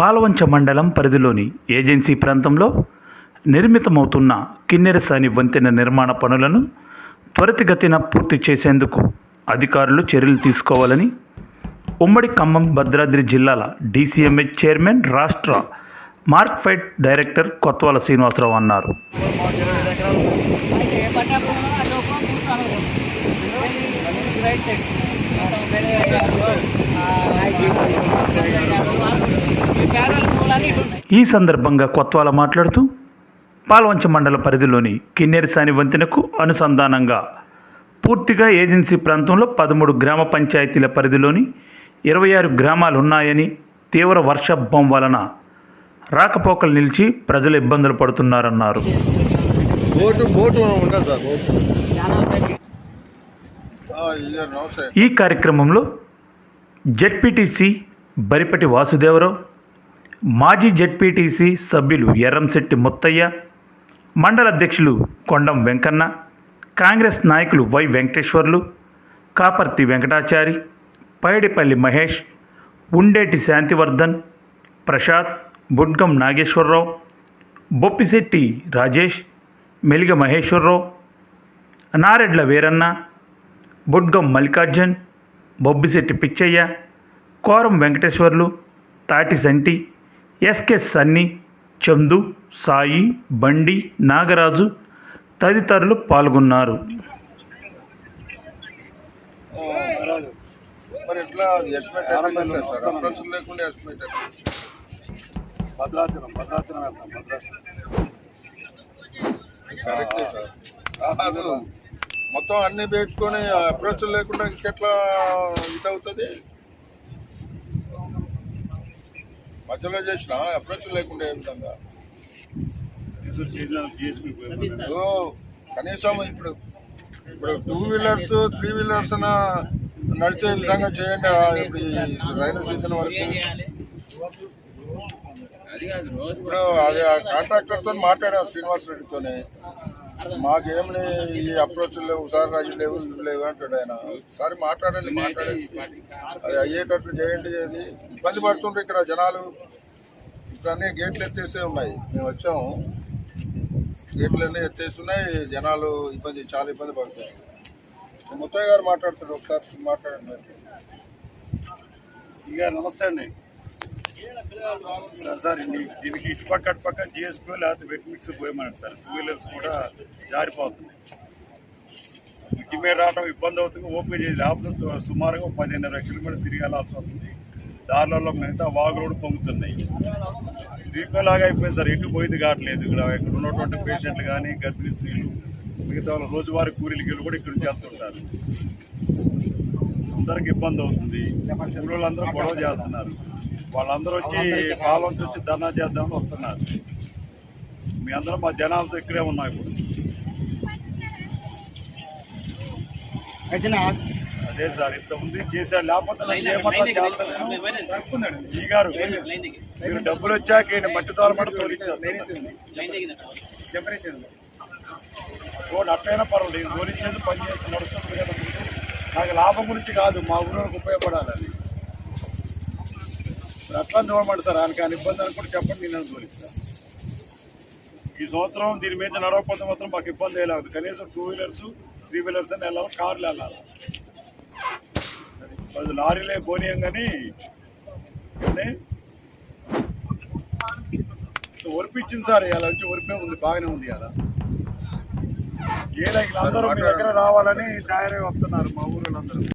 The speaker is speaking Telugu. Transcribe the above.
పాలవంచ మండలం పరిధిలోని ఏజెన్సీ ప్రాంతంలో నిర్మితమవుతున్న కిన్నెరసాని వంతెన నిర్మాణ పనులను త్వరితగతిన పూర్తి చేసేందుకు అధికారులు చర్యలు తీసుకోవాలని ఉమ్మడి ఖమ్మం భద్రాద్రి జిల్లాల డీసీఎంహెచ్ చైర్మన్ రాష్ట్ర మార్క్ఫైట్ డైరెక్టర్ కొత్వాల శ్రీనివాసరావు అన్నారు రైట్ సైడ్. మొత్తం వేరే ఆ, ఈ ప్యానల్ మూలాలు ఇటు ఉన్నాయి. ఈ సందర్భంగా కొత్వాల మాట్లాడుతూ పాల్వంచ మండల పరిధిలోని కిన్నెరసాని వంతెనకు అనుసంధానంగా పూర్తిగా ఏజెన్సీ ప్రాంతంలో పదమూడు గ్రామ పంచాయతీల పరిధిలోని ఇరవై ఆరు గ్రామాలు ఉన్నాయని తీవ్ర వర్షాభం వలన రాకపోకలు నిలిచి ప్రజలు ఇబ్బందులు పడుతున్నారన్నారు. ఈ కార్యక్రమంలో జెడ్పీటీసీ బరిపటి వాసుదేవరావు మాజీ జెడ్పీటీసీ సభ్యులు ఎర్రంశెట్టి ముత్తయ్య మండల అధ్యక్షులు కొండం వెంకన్న కాంగ్రెస్ నాయకులు వై వెంకటేశ్వర్లు కాపర్తి వెంకటాచారి పైడిపల్లి మహేష్ ఉండేటి శాంతివర్ధన్ ప్రసాద్ బుడ్గం నాగేశ్వరరావు బొప్పిశెట్టి రాజేష్ మెలిగ మహేశ్వరరావు నారెడ్ల వీరన్న బుడ్గం మల్లికార్జున్ బొబ్బిశెట్టి పిచ్చయ్య కోరం వెంకటేశ్వర్లు తాటి సంటి ఎస్కే సన్ని చందు సాయి బండి నాగరాజు తదితరులు పాల్గొన్నారు. భద్రాచలం భద్రాచలం భద్రాచలం. కరెక్టే సార్. మొత్తం అన్ని పెట్టుకొని అప్రోచ్ లేకుండా ఇంకెట్లా ఇదవుతుంది? మధ్యలో చేసిన అప్రోచ్ లేకుండా ఏ విధంగా? కనీసం ఇప్పుడు ఇప్పుడు టూ వీలర్స్ త్రీ వీలర్స్ నడిచే విధంగా చేయండి ఇప్పుడు ఈ రైన్ సీజన్ వరకు. ఇప్పుడు అది ఆ కాంట్రాక్టర్తో మాట్లాడా శ్రీనివాస్ రెడ్డితోనే మాకేం లే- ఈ అప్రోచ్ లేవు సార్ అది లేవు లేవు అంటాడు ఆయన. ఒకసారి మాట్లాడండి మాట్లాడేసి అది అయ్యేటట్లు చేయండి అది ఇబ్బంది పడుతుండ్రు ఇక్కడ జనాలు. ఇక్కడ అన్ని గేట్లు ఎత్తేసే ఉన్నాయి. మేము వచ్చాము. గేట్లన్నీ ఎత్తేసి ఉన్నాయి జనాలు ఇబ్బంది చాలా ఇబ్బంది పడుతున్నారు. ముత్తయ్య గారు మాట్లాడుతారు ఒకసారి మాట్లాడండి. ఇక నమస్తే అండి. సార్ దీనికి ఇటుపక్క అటుపక్క జిఎస్పీ లేకపోతే వెట్ మిక్స్ పోయమన్నారు సార్. టూ వీలర్స్ కూడా జారిపోతుంది ఇంటి మీద రావడం ఇబ్బంది అవుతుంది. ఓపెన్ చేసి లేకపోతే సుమారుగా పదిహేనర పదిహేను కిలోమీటర్ తిరిగి వస్తుంది. దారిలో మిగతా వాగులు కూడా పొంగుతున్నాయి. దీపలాగా అయిపోయింది సార్. ఎటు పోయింది కావట్లేదు. ఇక్కడ ఇక్కడ ఉన్నటువంటి పేషెంట్లు కానీ గర్భిణీ స్త్రీలు మిగతా వాళ్ళు రోజువారీ కూలీలకి వెళ్ళి కూడా ఇక్కడ నుంచి వెళ్తుంటారు. అందరికి ఇబ్బంది అవుతుంది. ఊళ్ళందరూ గొడవ చేస్తున్నారు. వాళ్ళందరూ వచ్చి కాలం వచ్చి ధర్నా చేద్దామని వస్తున్నారు. మీ అందరం మా జనాలతో ఇక్కడే ఉన్నాం ఇప్పుడు. అదే సార్ ఇంత ఉంది చేశాడు లేకపోతే. ఈ గారు మీరు డబ్బులు వచ్చాక ఈయన మట్టి తోలమంటే తోలిచ్చారు. రోడ్ అట్లయినా పర్వాలేదు. నేను తోలిచ్చేది పని చేసి నడుస్తుంది కదా. నాకు లాభం గురించి కాదు. మా ఊళ్ళోకి ఉపయోగపడాలి అది అట్లా చూడమండి సార్ ఆయనకి ఆయన ఇబ్బంది కూడా చెప్పండి నేను అనుకోలేదు ఈ సంవత్సరం దీని మీద నడవకపోతే మాత్రం మాకు ఇబ్బంది వేయలేదు కనీసం టూ వీలర్స్ త్రీ వీలర్స్ అని వెళ్ళాలి కార్లు వెళ్ళాలి. అది లారీలే పోనీయం కానీ ఒరిపించింది సార్ ఇలా వచ్చి ఒరిపే ఉంది బాగానే ఉంది అలా ఏ అందరూ మీ దగ్గర రావాలని తయారై వస్తున్నారు మా ఊళ్ళో అందరూ